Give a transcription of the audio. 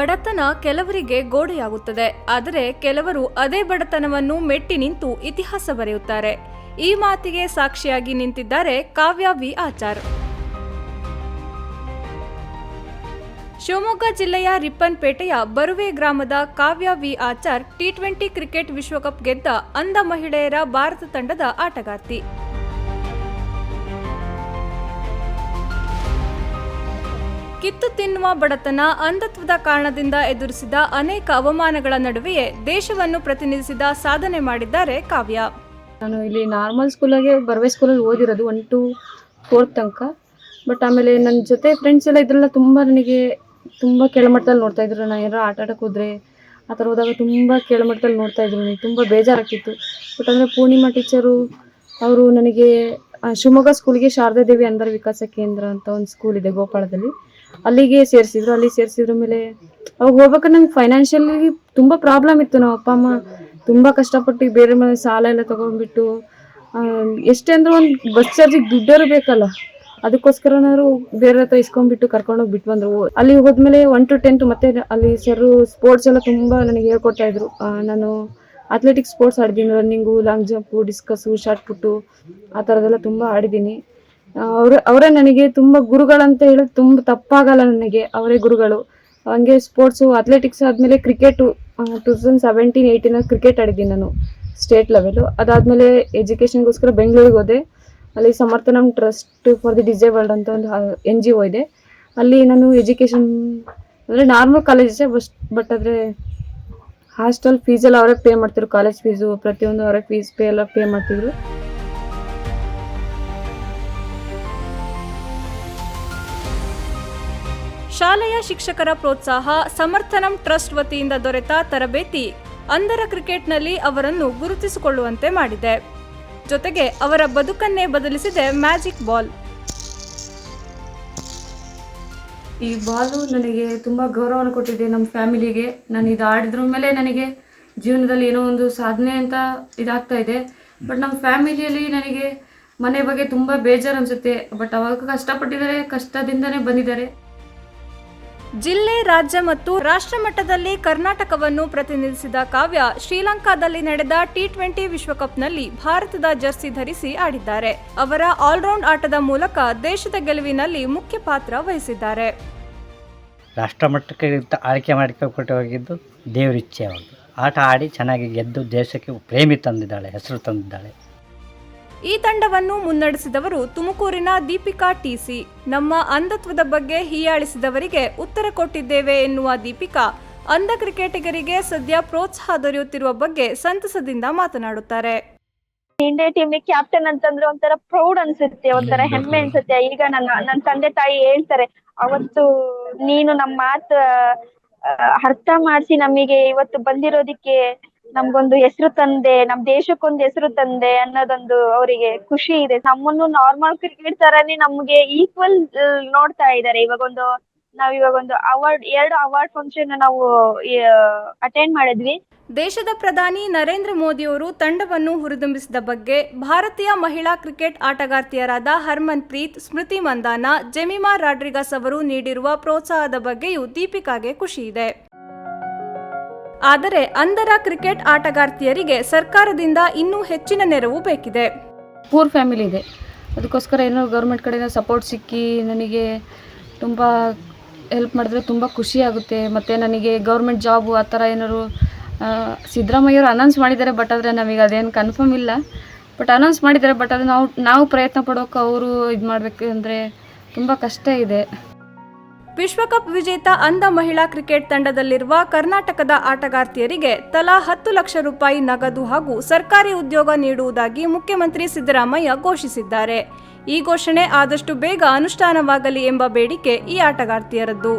ಬಡತನ ಕೆಲವರಿಗೆ ಗೋಡೆಯಾಗುತ್ತದೆ. ಆದರೆ ಕೆಲವರು ಅದೇ ಬಡತನವನ್ನು ಮೆಟ್ಟಿ ನಿಂತು ಇತಿಹಾಸ ಬರೆಯುತ್ತಾರೆ. ಈ ಮಾತಿಗೆ ಸಾಕ್ಷಿಯಾಗಿ ನಿಂತಿದ್ದಾರೆ ಕಾವ್ಯ ವಿ ಆಚಾರ್. ಶಿವಮೊಗ್ಗ ಜಿಲ್ಲೆಯ ರಿಪ್ಪನ್ಪೇಟೆಯ ಬರುವೆ ಗ್ರಾಮದ Kavya V Achar T twenty cricket ವಿಶ್ವಕಪ್ ಗೆದ್ದ ಅಂಧ ಮಹಿಳೆಯರ ಭಾರತ ತಂಡದ ಆಟಗಾರ್ತಿ. ಕಿತ್ತು ತಿನ್ನುವ ಬಡತನ ಅಂಧತ್ವದ ಕಾರಣದಿಂದ ಎದುರಿಸಿದ ಅನೇಕ ಅವಮಾನಗಳ ನಡುವೆಯೇ ದೇಶವನ್ನು ಪ್ರತಿನಿಧಿಸಿದ ಸಾಧನೆ ಮಾಡಿದ್ದಾರೆ ಕಾವ್ಯ. ನಾನು ಇಲ್ಲಿ ನಾರ್ಮಲ್ ಸ್ಕೂಲಾಗೆ ಬರ್ವೆ ಸ್ಕೂಲಲ್ಲಿ ಓದಿರೋದು ಒನ್ ಟು ಫೋರ್ತ್ ತನಕ. ಬಟ್ ಆಮೇಲೆ ನನ್ನ ಜೊತೆ ಫ್ರೆಂಡ್ಸ್ ಎಲ್ಲ ಇದ್ರೆಲ್ಲ ತುಂಬ ನನಗೆ ತುಂಬ ಕೆಳಮಟ್ಟದಲ್ಲಿ ನೋಡ್ತಾ ಇದ್ರು. ನಾನು ಏನಾರು ಆಟ ಆಡಕ್ಕೆ ಹೋದ್ರೆ ಆ ಥರ ಹೋದಾಗ ತುಂಬ ಕೆಳಮಟ್ಟದಲ್ಲಿ ನೋಡ್ತಾ ಇದ್ರು. ನನಗೆ ತುಂಬ ಬೇಜಾರಾಗ್ತಿತ್ತು. ಬಟ್ ಅಂದರೆ ಪೂರ್ಣಿಮಾ ಟೀಚರು ಅವರು ನನಗೆ ಶಿವಮೊಗ್ಗ ಸ್ಕೂಲ್ಗೆ ಶಾರದಾ ದೇವಿ ಅಂಧರ ವಿಕಾಸ ಕೇಂದ್ರ ಅಂತ ಒಂದು ಸ್ಕೂಲ್ ಇದೆ ಗೋಪಾಳದಲ್ಲಿ. ಅಲ್ಲಿಗೆ ಸೇರಿಸಿದ್ರು, ಅಲ್ಲಿ ಸೇರಿಸಿದ್ರ ಮೇಲೆ ಅವಾಗ ಹೋಗ್ಬೇಕಾದ್ರೆ ನಂಗೆ ಫೈನಾನ್ಷಿಯಲಿ ತುಂಬ ಪ್ರಾಬ್ಲಮ್ ಇತ್ತು. ನಮ್ಮ ಅಪ್ಪ, ಅಮ್ಮ ತುಂಬ ಕಷ್ಟಪಟ್ಟು ಬೇರೆ ಮನೆ ಸಾಲ ಎಲ್ಲ ತಗೊಂಡ್ಬಿಟ್ಟು ಎಷ್ಟೇ ಅಂದ್ರೆ ಒಂದು ಬಸ್ ಚಾರ್ಜಿಗೆ ದುಡ್ಡರು ಬೇಕಲ್ಲ. ಅದಕ್ಕೋಸ್ಕರನಾದ್ರು ಬೇರೆ ಹತ್ರ ಇಸ್ಕೊಂಡ್ಬಿಟ್ಟು ಕರ್ಕೊಂಡೋಗಿ ಬಿಟ್ಟು ಬಂದರು. ಅಲ್ಲಿ ಹೋದ್ಮೇಲೆ ಒನ್ ಟು ಟೆಂತ್ ಮತ್ತೆ ಅಲ್ಲಿ ಸರ್ ಸ್ಪೋರ್ಟ್ಸ್ ಎಲ್ಲ ತುಂಬ ನನಗೆ ಹೇಳ್ಕೊಡ್ತಾ ಇದ್ರು. ನಾನು athletics sports ಆಡಿದ್ದೀನಿ running long jump discus shot put ಆ ಥರದ್ದೆಲ್ಲ ತುಂಬ ಆಡಿದ್ದೀನಿ. ಅವ್ರ, ಅವರೇ ನನಗೆ ತುಂಬ ಗುರುಗಳಂತ ಹೇಳೋದು ತುಂಬ ತಪ್ಪಾಗಲ್ಲ ನನಗೆ ಅವರೇ ಗುರುಗಳು. ಹಂಗೆ ಸ್ಪೋರ್ಟ್ಸು ಅಥ್ಲೆಟಿಕ್ಸ್ ಆದಮೇಲೆ ಕ್ರಿಕೆಟು ಟೂ ತೌಸಂಡ್ ಸೆವೆಂಟೀನ್ ಏಯ್ಟೀನಲ್ಲಿ ಕ್ರಿಕೆಟ್ ಆಡಿದ್ದೀನಿ ನಾನು ಸ್ಟೇಟ್ ಲೆವೆಲು ಅದಾದಮೇಲೆ ಎಜುಕೇಷನ್ಗೋಸ್ಕರ ಬೆಂಗಳೂರಿಗೆ ಹೋದೆ. ಅಲ್ಲಿ Samarthanam trust for the disabled ಅಂತ ಒಂದು ಎನ್ ಜಿ ಒ ಇದೆ. ಅಲ್ಲಿ ನಾನು ಎಜುಕೇಷನ್ ಅಂದರೆ ನಾರ್ಮಲ್ ಕಾಲೇಜಸ್ಸೇ ಬಸ್ ಬಟ್ ಆದರೆ ಹಾಸ್ಟೆಲ್ ಫೀಸೆಲ್ಲ ಅವರೇ ಪೇ ಮಾಡ್ತಿದ್ರು, ಕಾಲೇಜ್ ಫೀಸು, ಪ್ರತಿಯೊಂದು ಅವರೇ ಫೀಸ್ ಪೇ ಎಲ್ಲ ಪೇ ಮಾಡ್ತಿದ್ರು. ಶಾಲೆಯ ಶಿಕ್ಷಕರ ಪ್ರೋತ್ಸಾಹ, ಸಮರ್ಥನಂ ಟ್ರಸ್ಟ್ ವತಿಯಿಂದ ದೊರೆತ ತರಬೇತಿ, ಅಂಧರ ಕ್ರಿಕೆಟ್ನಲ್ಲಿ ಅವರನ್ನು ಗುರುತಿಸಿಕೊಳ್ಳುವಂತೆ ಮಾಡಿದೆ. ಜೊತೆಗೆ ಅವರ ಬದುಕನ್ನೇ ಬದಲಿಸಿದೆ ಮ್ಯಾಜಿಕ್ ಬಾಲ್. ಈ ಬಾಲು ನನಗೆ ತುಂಬ ಗೌರವವನ್ನು ಕೊಟ್ಟಿದೆ ನಮ್ಮ ಫ್ಯಾಮಿಲಿಗೆ. ನಾನು ಇದು ಆಡಿದ್ರ ಮೇಲೆ ನನಗೆ ಜೀವನದಲ್ಲಿ ಏನೋ ಒಂದು ಸಾಧನೆ ಅಂತ ಇದಾಗ್ತಾ ಇದೆ. ಬಟ್ ನಮ್ಮ ಫ್ಯಾಮಿಲಿಯಲ್ಲಿ ನನಗೆ ಮನೆ ಬಗ್ಗೆ ತುಂಬ ಬೇಜಾರು ಅನಿಸುತ್ತೆ. ಬಟ್ ಅವಾಗ ಕಷ್ಟಪಟ್ಟಿದ್ದಾರೆ, ಕಷ್ಟದಿಂದನೇ ಬಂದಿದ್ದಾರೆ. ಜಿಲ್ಲೆ, ರಾಜ್ಯ ಮತ್ತು ರಾಷ್ಟ್ರ ಮಟ್ಟದಲ್ಲಿ ಕರ್ನಾಟಕವನ್ನು ಪ್ರತಿನಿಧಿಸಿದ ಕಾವ್ಯ ಶ್ರೀಲಂಕಾದಲ್ಲಿ ನಡೆದ ಟಿ ಟ್ವೆಂಟಿ ವಿಶ್ವಕಪ್ನಲ್ಲಿ ಭಾರತದ ಜರ್ಸಿ ಧರಿಸಿ ಆಡಿದ್ದಾರೆ. ಅವರ ಆಲ್ರೌಂಡ್ ಆಟದ ಮೂಲಕ ದೇಶದ ಗೆಲುವಿನಲ್ಲಿ ಮುಖ್ಯ ಪಾತ್ರ ವಹಿಸಿದ್ದಾರೆ. ರಾಷ್ಟ್ರಮಟ್ಟಕ್ಕೆ ಆಯ್ಕೆ ಮಾಡಿಕೊಂಡು ಹೋಗಿದ್ದು ದೇವ್ರ ಇಚ್ಛೆ ಅವ್ರದ್ದು ಆಟ ಆಡಿ ಚೆನ್ನಾಗಿ ಗೆದ್ದು ದೇಶಕ್ಕೆ ಪ್ರೇಮಿ ತಂದಿದ್ದಾಳೆ, ಹೆಸರು ತಂದಿದ್ದಾಳೆ. ಈ ತಂಡವನ್ನು ಮುನ್ನಡೆಸಿದವರು ತುಮಕೂರಿನ ದೀಪಿಕಾ ಟಿಸಿ ನಮ್ಮ ಅಂಧತ್ವದ ಬಗ್ಗೆ ಹೀಯಾಳಿಸಿದವರಿಗೆ ಉತ್ತರ ಕೊಟ್ಟಿದ್ದೇವೆ ಎನ್ನುವ ದೀಪಿಕಾ ಅಂಧ ಕ್ರಿಕೆಟಿಗರಿಗೆ ಸದ್ಯ ಪ್ರೋತ್ಸಾಹ ದೊರೆಯುತ್ತಿರುವ ಬಗ್ಗೆ ಸಂತಸದಿಂದ ಮಾತನಾಡುತ್ತಾರೆ. ಇಂಡಿಯಾ ಟೀಮ್ ಕ್ಯಾಪ್ಟನ್ ಅಂತಂದ್ರೆ ಒಂಥರ ಪ್ರೌಡ್ ಅನ್ಸುತ್ತೆ, ಒಂಥರ ಹೆಮ್ಮೆ ಅನ್ಸುತ್ತೆ. ಈಗ ನನ್ನ ನನ್ನ ತಂದೆ ತಾಯಿ ಹೇಳ್ತಾರೆ, ಅವತ್ತು ನೀನು ನಮ್ಮ ಮಾತು ಅರ್ಥ ಮಾಡಿಸಿ ನಮಗೆ ಇವತ್ತು ಬಂದಿರೋದಿಕ್ಕೆ ನಮ್ಗೊಂದು ಹೆಸರು ತಂದೆ, ನಮ್ ದೇಶಕ್ಕೊಂದು ಹೆಸರು ತಂದೆ ಅನ್ನೋದೊಂದು ಅವರಿಗೆ ಖುಷಿ ಇದೆ. ನಮ್ಮನ್ನು ನಾರ್ಮಲ್ ಕ್ರಿಕೆಟ್ ತರಾನೇ ನಮ್ಗೆ ಈಕ್ವಲ್ ನೋಡ್ತಾ ಇದ್ದಾರೆ. ಇವಾಗ ಒಂದು ನಾವ್ ಇವಾಗ ಒಂದು ಅವಾರ್ಡ್ ಎರಡು ಅವಾರ್ಡ್ ಫಂಕ್ಷನ್ ನಾವು ಅಟೆಂಡ್ ಮಾಡಿದ್ವಿ. ದೇಶದ ಪ್ರಧಾನಿ ನರೇಂದ್ರ ಮೋದಿ ಅವರು ತಂಡವನ್ನು ಹುರಿದುಂಬಿಸಿದ ಬಗ್ಗೆ ಭಾರತೀಯ ಮಹಿಳಾ ಕ್ರಿಕೆಟ್ ಆಟಗಾರ್ತಿಯರಾದ ಹರ್ಮನ್ ಪ್ರೀತ್ ಸ್ಮೃತಿ ಮಂದಾನ, ಜೆಮಿಮಾ ರಾಡ್ರಿಗಸ್ ಅವರು ನೀಡಿರುವ ಪ್ರೋತ್ಸಾಹದ ಬಗ್ಗೆಯೂ ದೀಪಿಕಾಗೆ ಖುಷಿಯಿದೆ ಆದರೆ ಅಂಧರ ಕ್ರಿಕೆಟ್ ಆಟಗಾರ್ತಿಯರಿಗೆ ಸರ್ಕಾರದಿಂದ ಇನ್ನೂ ಹೆಚ್ಚಿನ ನೆರವು ಬೇಕಿದೆ. ಪೂರ್ ಫ್ಯಾಮಿಲಿ ಇದೆ. ಅದಕ್ಕೋಸ್ಕರ ಏನೋ ಗೌರ್ಮೆಂಟ್ ಕಡೆಯಿಂದ ಸಪೋರ್ಟ್ ಸಿಕ್ಕಿ ನನಗೆ ತುಂಬ ಹೆಲ್ಪ್ ಮಾಡಿದ್ರೆ ತುಂಬ ಖುಷಿ ಆಗುತ್ತೆ. ಮತ್ತು ನನಗೆ ಗೌರ್ಮೆಂಟ್ ಜಾಬು ಆ ಥರ ಏನಾದ್ರು ಸಿದ್ದರಾಮಯ್ಯವರು ಅನೌನ್ಸ್ ಮಾಡಿದ್ದಾರೆ ಬಟ್ ಆದರೆ ನಮಗೆ ಅದೇನು ಕನ್ಫರ್ಮ್ ಇಲ್ಲ. ಬಟ್ ಅನೌನ್ಸ್ ಮಾಡಿದ್ದಾರೆ ಬಟ್ ಅದು ನಾವು ನಾವು ಪ್ರಯತ್ನ ಪಡೋಕೆ ಅವರು ಇದು ಮಾಡಬೇಕು ಅಂದರೆ ತುಂಬ ಕಷ್ಟ ಇದೆ. ವಿಶ್ವಕಪ್ ವಿಜೇತ ಅಂಧ ಮಹಿಳಾ ಕ್ರಿಕೆಟ್ ತಂಡದಲ್ಲಿರುವ ಕರ್ನಾಟಕದ ಆಟಗಾರ್ತಿಯರಿಗೆ ತಲಾ ಹತ್ತು ಲಕ್ಷ ರೂಪಾಯಿ ನಗದು ಹಾಗೂ ಸರ್ಕಾರಿ ಉದ್ಯೋಗ ನೀಡುವುದಾಗಿ ಮುಖ್ಯಮಂತ್ರಿ ಸಿದ್ದರಾಮಯ್ಯ ಘೋಷಿಸಿದ್ದಾರೆ. ಈ ಘೋಷಣೆ ಆದಷ್ಟು ಬೇಗ ಅನುಷ್ಠಾನವಾಗಲಿ ಎಂಬ ಬೇಡಿಕೆ ಈ ಆಟಗಾರ್ತಿಯರದ್ದು.